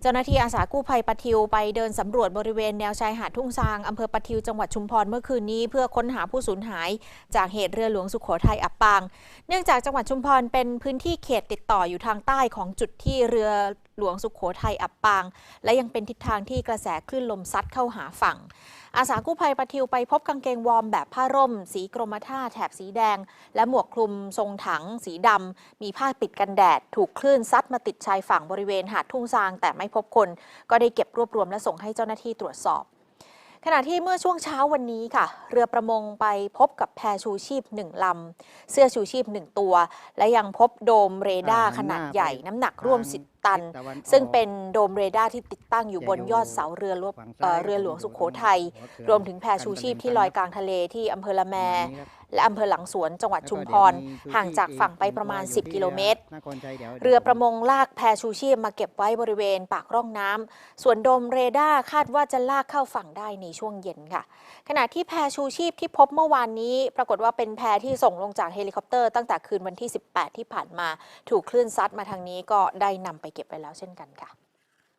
เจ้าหน้าที่อาสากู้ภัยปะทิวไปเดินสำรวจบริเวณแนวชายหาดทุ่งซางอำเภอปะทิวจังหวัดชุมพรเมื่อคืนนี้เพื่อค้นหาผู้สูญหาย จากเหตุเรือหลวงสุโขทัยอับปาง เนื่องจากจังหวัดชุมพรเป็นพื้นที่เขตติดต่ออยู่ทางใต้ของจุดที่เรือ หลวงสุโขทัยอับปาง และยังเป็นทิศทางที่กระแสคลื่นลมซัดเข้าหาฝั่ง อาสากู้ภัยปะทิวไปพบกางเกงวอร์มแบบผ้าร่ม สีกรมท่าแถบสีแดง และหมวกคลุมทรงถัง สีดำมีผ้าปิดกันแดด ถูกคลื่นซัดมาติดชายฝั่งบริเวณหาดทุ่งซางแต่ไม่พบคน ก็ได้เก็บรวบรวมและส่งให้เจ้าหน้าที่ตรวจสอบขณะที่เมื่อช่วงเช้าวันนี้ค่ะ เรือประมงไปพบกับแพชูชีพหนึ่งลำ เสื้อชูชีพหนึ่งตัว และยังพบโดมเรดาร์ขนาดใหญ่น้ำหนักร่วม10 ตัน ซึ่งเป็นโดมเรดาร์ที่ติดตั้งอยู่บนยอดเสาเรือหลวงเอ่อเรือหลวงสุขโขทัย รวมถึงแพชูชีพที่ลอยกลางทะเลที่อำเภอละแม และอำเภอหลังสวนจังหวัดชุมพร ห่างจากฝั่งไปประมาณ 10 กิโลเมตร เรือประมงลากแพชูชีพมาเก็บไว้บริเวณปากร่องน้ำ ส่วนโดมเรดาร์คาดว่าจะลากเข้าฝั่งได้ในช่วงเย็นค่ะ ขณะที่แพชูชีพที่พบเมื่อวานนี้ ปรากฏว่าเป็นแพที่ส่งลงจากเฮลิคอปเตอร์ตั้งแต่คืนวันที่ 18 ที่ผ่านมา ถูกคลื่นซัดมาทางนี้ก็ได้นำไปเก็บไว้แล้วเช่นกันค่ะ